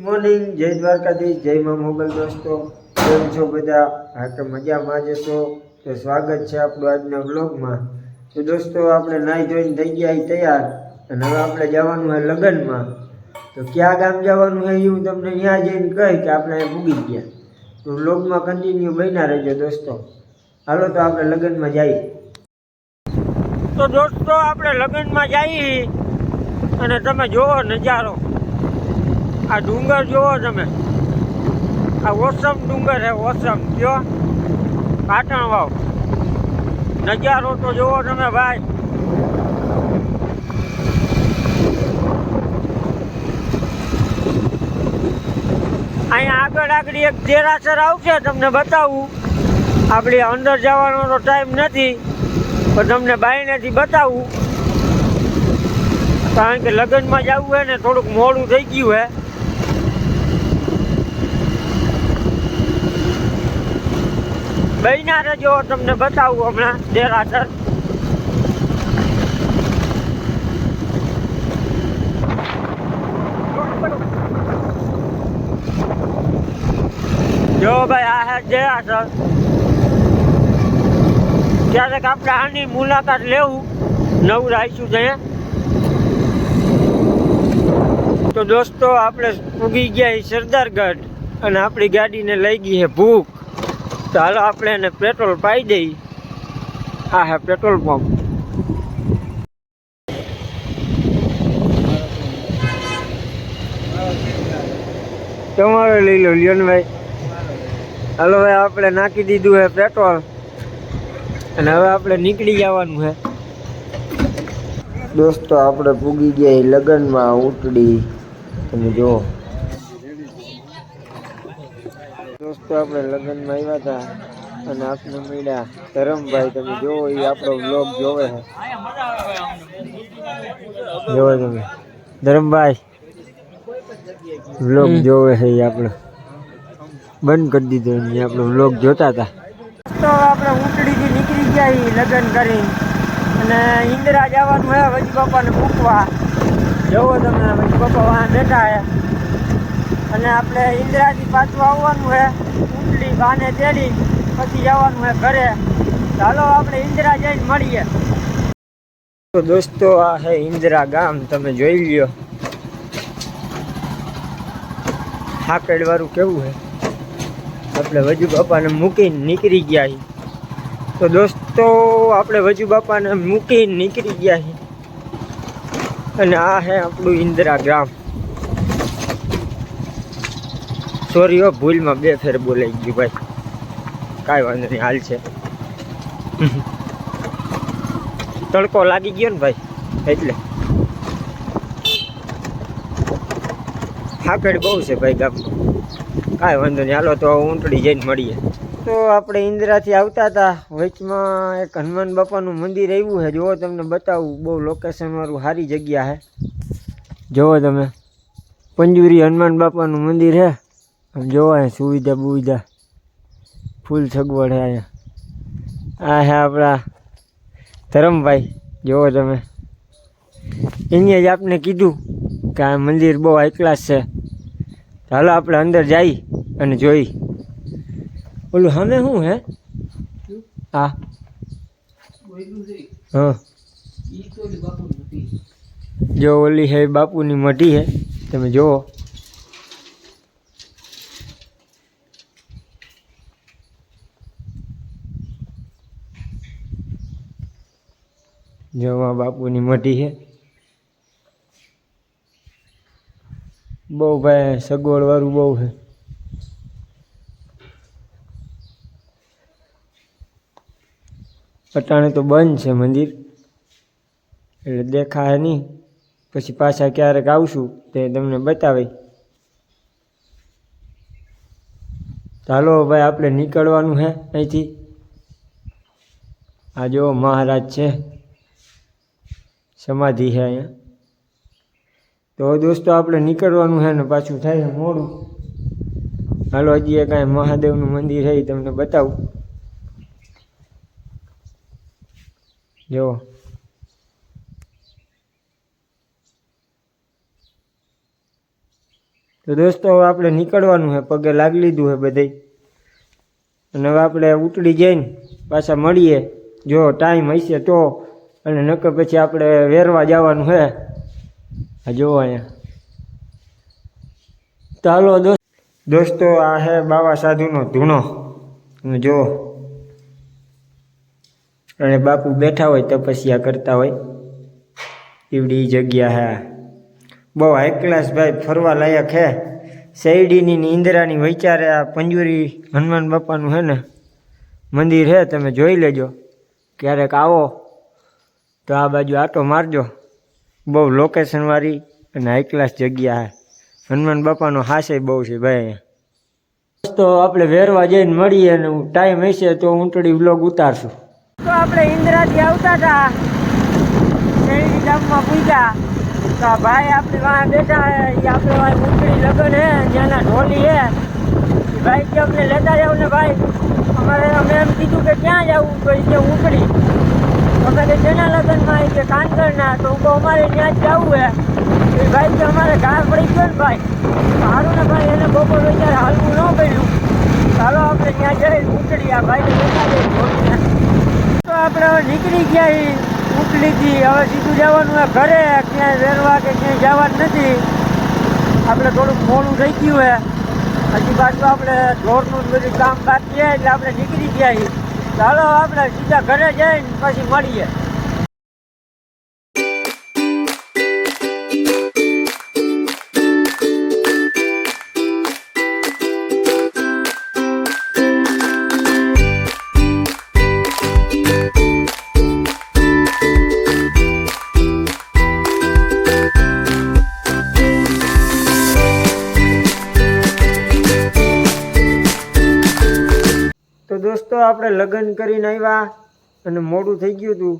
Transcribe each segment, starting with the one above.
Morning, જય દ્વારકાધીશ, જય મા મોગલ દોસ્તો. કેમ છો બધા? હા, તો મજામાં જ છો તો સ્વાગત છે આપણું આજના વ્લોગમાં. તો દોસ્તો, આપણે નાહી ધોઈને થઈ ગયા તૈયાર. અને હવે આપણે જવાનું હોય લગ્નમાં. તો ક્યાં ગામ જવાનું હોય એવું તમને ત્યાં જઈને કહી કે આપણે અહીં પૂગી ગયા. તો વ્લોગમાં કન્ટિન્યુ બન્યા રહેજો દોસ્તો. હાલો, તો આપણે લગ્નમાં જઈએ. તો દોસ્તો, આપણે લગ્નમાં જઈએ. અને તમે જોવો નજારો. આ ડુંગર જોવો તમે. આ ઓસમ ડુંગર છે ઓસમ. કયો? પાટણ વાવ. નજારો તો જોવો તમે ભાઈ. અહીંયા આગળ આગળ એક દેરાસર આવશે, તમને બતાવું. આપણે અંદર જવાનો તો ટાઈમ નથી, પણ તમને બાયનેથી બતાવું. કારણ કે લગ્નમાં જવું હોય ને, થોડુંક મોડું થઈ ગયું હે. બહેના રહેજો તમને બતાવું હમણાં દેરાસર જો ભાઈ, આ હે દેરાસર ક્યારેક આપણે આની મુલાકાત લેવું. નવું રાખ્યું છે. તો દોસ્તો, આપણે ઉગી ગયા છીએ સરદારગઢ અને આપણી ગાડીને લઈ ગઈ છે ભૂખ. હાલો આપણે એને પેટ્રોલ પાઈ દઈ. હા, હે પેટ્રોલ પંપ તમારે લઈ લો લિયોનભાઈ હાલો ભાઈ, આપણે નાખી દીધું છે પેટ્રોલ અને હવે આપણે નીકળી જવાનું છે દોસ્તો, આપણે પૂગી ગયા લગ્નમાં, ઉતડી. તમે જુઓ. દોસ્તો આપણે લગ્નમાં આવ્યા હતા અને આપને મળ્યા. ધરમભાઈ તમે જોવો એ આપણો બ્લોગ જોવે છે. જોવો તમે. ધરમભાઈ બ્લોગ જોવે છે એ આપણો. બંધ કરી દીધો એ આપણો બ્લોગ જોતા હતા. તો આપણે ઉટડીથી નીકળી ગયા એ લગ્ન કરી અને ઇન્દિરા જવાનું હે વજી બાપાને મૂકવા. જોવો તમે વજી બાપા વાં બેઠા હે. અને આપણે ઇન્દિરાથી પાછું આવવાનું હે ઉટડી બાને તેડી પછી જવાનું હે ઘરે. ચાલો આપણે ઇન્દિરા જઈને મળીએ. તો દોસ્તો, આ હે ઇન્દિરા ગામ, તમે જોઈ લ્યો. હાકડ વાળું કેવું હે આપણે વજુ બાપાને મૂકીને નીકળી ગયા છીએ. તો દોસ્તો, આપણે વજુ બાપાને મૂકીને નીકળી ગયા છીએ. અને આ હે આપણું ઇન્દિરા ગ્રામ સોરી હો, ભૂલમાં બે ફેર બોલાઈ ગયું ભાઈ. કાંઈ વાંધો નહીં, હાલ છે. તડકો લાગી ગયો ને ભાઈ, એટલે. હાકડ બહુ છે ભાઈ ગામમાં કાંઈ વાંધો નહીં, હાલો તો ઊંટડી જઈને મળીએ. તો આપણે ઇન્દિરાથી આવતા હતા, વચમાં એક હનુમાન બાપાનું મંદિર આવ્યું છે. જુઓ તમને બતાવું, બહુ લોકેશન વાળું સારી જગ્યા છે. જુઓ તમે. પંજુરી હનુમાન બાપાનું મંદિર છે. આમ જોવો છે સુવિધા બુવિધા. ફૂલ સગવડ છે અહીંયા. આ છે આપણા ધરમભાઈ. જુઓ તમે. એને જ આપને કીધું કે આ મંદિર બહુ હાઈ ક્લાસ છે. ચાલો આપણે અંદર જઈ અને જોઈ. ઓલું સામે શું હે? હા હા. જો ઓલી હે બાપુની મઢી હે. તમે જુઓ જો આ બાપુની મઢી છે. બહુ ભાઈ સગવડવાળું બહુ છે. અટાણે તો બંધ છે મંદિર. એટલે દેખાય નહીં. પછી પાછા ક્યારેક આવશું તે તમને બતાવે. ચાલો ભાઈ આપણે નીકળવાનું છે અહીંથી. આ જો મહારાજ છે. સમાધિ છે અહીંયા. તો દોસ્તો આપણે નીકળવાનું છે ને પાછું થાય મોડું. હાલો, હજી એ કાંઈ મહાદેવનું મંદિર છે તમને બતાવું. જો. તો દોસ્તો હવે આપણે નીકળવાનું છે પગે લાગી લીધું છે બધે અને હવે આપણે ઉતરી જઈને પાછા મળીએ. જો, ટાઈમ હશે તો અને નકર પછી આપણે વેરવા જવાનું છે આ જો અહીંયા. ચાલો દોસ્ત દોસ્તો, આ હે બાવા સાધુનો ધૂણો. અને જો અને બાપુ બેઠા હોય, તપસ્યા કરતા હોય. એવડી જગ્યા હે બહુ હાઈ ક્લાસ ભાઈ, ફરવા લાયક હે. શેરડીની ઇન્દિરાની વિચારે આ પંજુરી હનુમાન બાપાનું હે ને, મંદિર હે, તમે જોઈ લેજો. ક્યારેક આવો. તો આ બાજુ આટો મારજો. બહુ લોકેશનવાળી અને હાઈ ક્લાસ જગ્યા હે હનુમાન બાપાનો હાસે બહુ છે ભાઈ અહીંયા. તો આપણે વેરવા જઈને મળીએ અને ટાઈમ હશે તો ઊંટડી વ્લોગ ઉતારશું. તો આપણે ઇન્દરાથી આવતા હતા શેરડી ગામમાં પૂજ્યા તો આ ભાઈ આપણી વાહ બેઠા હે એ આપણે વાહ ઊંટડી લગન હે જ્યાંના ઢોલી હે એ ભાઈ કે અમને લેતા જાવ ને ભાઈ. અમારે અમે એમ કીધું કે ક્યાં જવું? તો એ કે ઊંટડી કે જેના લગ્નમાં એ કે કાનગરના તો ઊભો અમારે ત્યાં જ જવું હે. એ ભાઈ કે અમારે ઘા પડી ગયો ને ભાઈ. સારું ને ભાઈ, એને બપોર વિચારે હાલવું ન પડ્યું. ચાલો આપણે ત્યાં જઈ ઊંટડી આ ભાઈને જઈએ તો આપણે હવે નીકળી ગયા ઈ ઉકલીથી હવે સીધું જવાનું હોય ઘરે, ક્યાંય વેરવા કે ક્યાંય જવાનું નથી. આપણે થોડુંક મોડું થઈ ગયું હે. હજી પાછું આપણે ઢોરનું બધું કામ બાકી એટલે આપણે નીકળી ગયા છીએ. ચાલો આપણે સીધા ઘરે જઈને પછી મળીએ. આપણે લગ્ન કરીને આવ્યા અને મોડું થઈ ગયું હતું,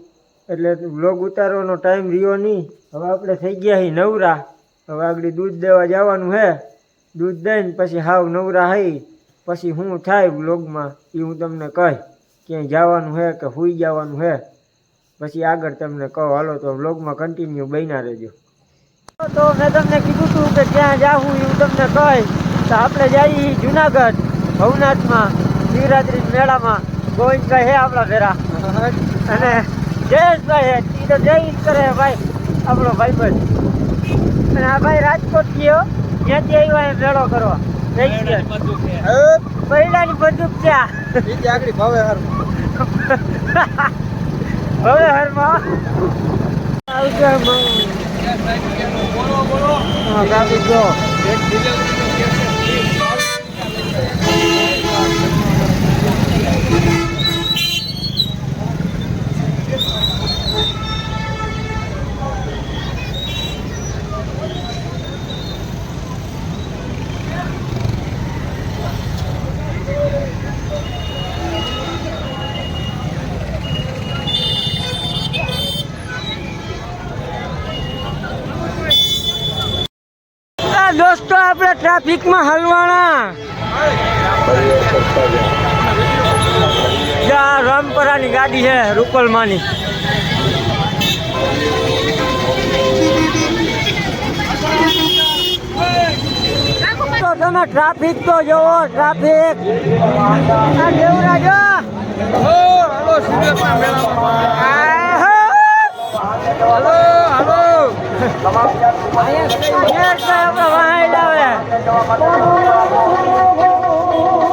એટલે વ્લોગ ઉતારવાનો ટાઈમ રહ્યો નહીં. હવે આપણે થઈ ગયા હી નવરા. હવે આગળ દૂધ દેવા જવાનું છે દૂધ દઈને પછી હાવ નવરા હઈ. પછી હું થાય વ્લોગમાં એ હું તમને કહી. ક્યાંય જવાનું છે કે સુઈ જવાનું છે પછી આગળ તમને કહો. હાલો તો વ્લોગમાં કન્ટિન્યુ બન્યા રહેજો. તો મેં તમને કીધું હતું કે ક્યાં જાવું એવું તમને કહી. તો આપણે જઈએ જુનાગઢ, ભવનાથમાં. શિવરાત્રી મેળામાં ગોવિંદભાઈ હે આપણા ફેરા અને જયેશભાઈ હે ઈ તો જય કરે હે ભાઈ આપણો ભાઈ ભાઈબંધ અને આ ભાઈ રાજકોટ ગયો ત્યાંથી આવ્યો એ મેળો કરવા. પહેલાની બંદૂક છે. આગળ હવે હરમાં આવશે હરમાં. હા, કાપી જો. આ દોસ્તો આપણે ટ્રાફિકમાં હલવાણા. જ્યાં રામપરાની ગાડી છે રૂપલમાની. તો તમે ટ્રાફિક તો જોવો ટ્રાફિક. આ દેવરાજ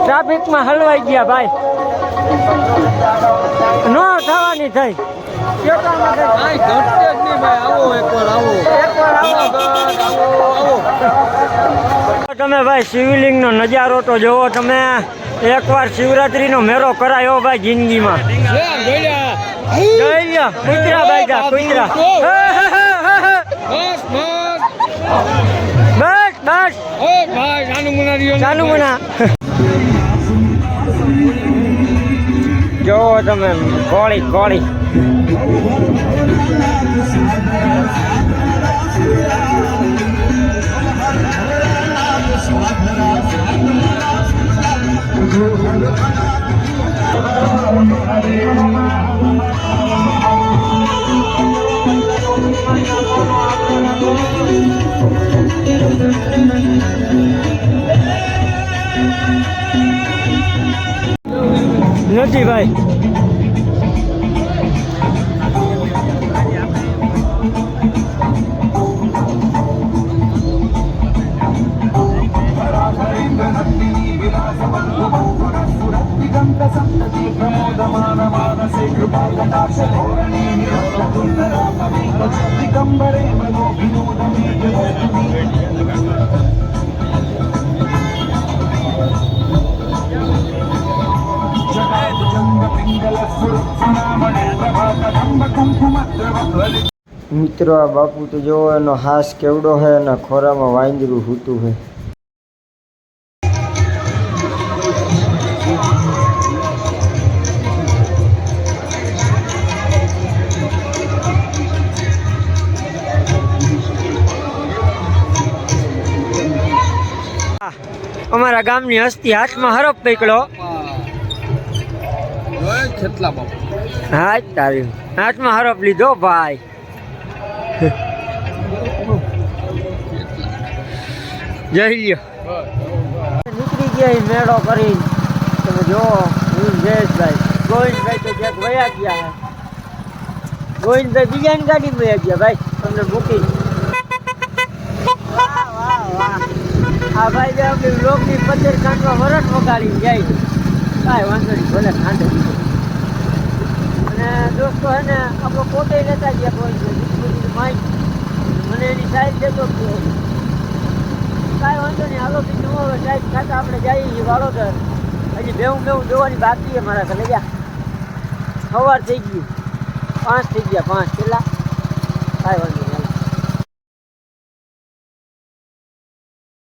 ટ્રાફિકમાં હલવાઈ ગયા ભાઈ. ન થવાની થઈ. તમે ભાઈ શિવલિંગનો નજારો તો જોવો તમે. એકવાર શિવરાત્રીનો મેળો કરાયો ભાઈ જિંદગીમાં. જોઈ ભાઈ કુતરા બાજા કુતરા બસ બસ. ચાલુ મના. જોવો તમે? ગોળી ગોળી. は。મિત્રો આ બાપુ તો જોવો એનો હાસ કેવડો હે અને ખોરામાં વાંદરું હૂતું હે. અમારા ગામની હસ્તી હાથમાં હરફ નીકળો કેટલા બાપુ. હા તારી. હાથમાં હરફ લીધો ભાઈ. જઈ લ્યો. નીકળી ગયા મેળો કરી તમે જો હું જયેશભાઈ. ગોવિંદભાઈ તો ક્યાંક વયા ગયા ગોવિંદભાઈ બીજાની ગાડી વયા ગયા ભાઈ, તમને મૂકી આ ભાઈ જે આપણી લોકની પંદર કાંડમાં વરસ વગાડીને જાય. કાંઈ વાંધો નહીં, ભલે કાંડે દોસ્તો હે ને આપણો પોતે લેતા ગયા કોઈ માહિતી મને એની સાઈડ લેતો. કાંઈ વાંધો નહીં, હાલો બીજું હવે સાઈડ ખાતા આપણે જઈએ છીએ વાળોદર હજી બેવું બેવું જોવાની બાકી છે મારા ઘરે. ગયા સવાર થઈ ગયું પાંચ થઈ ગયા, પાંચ.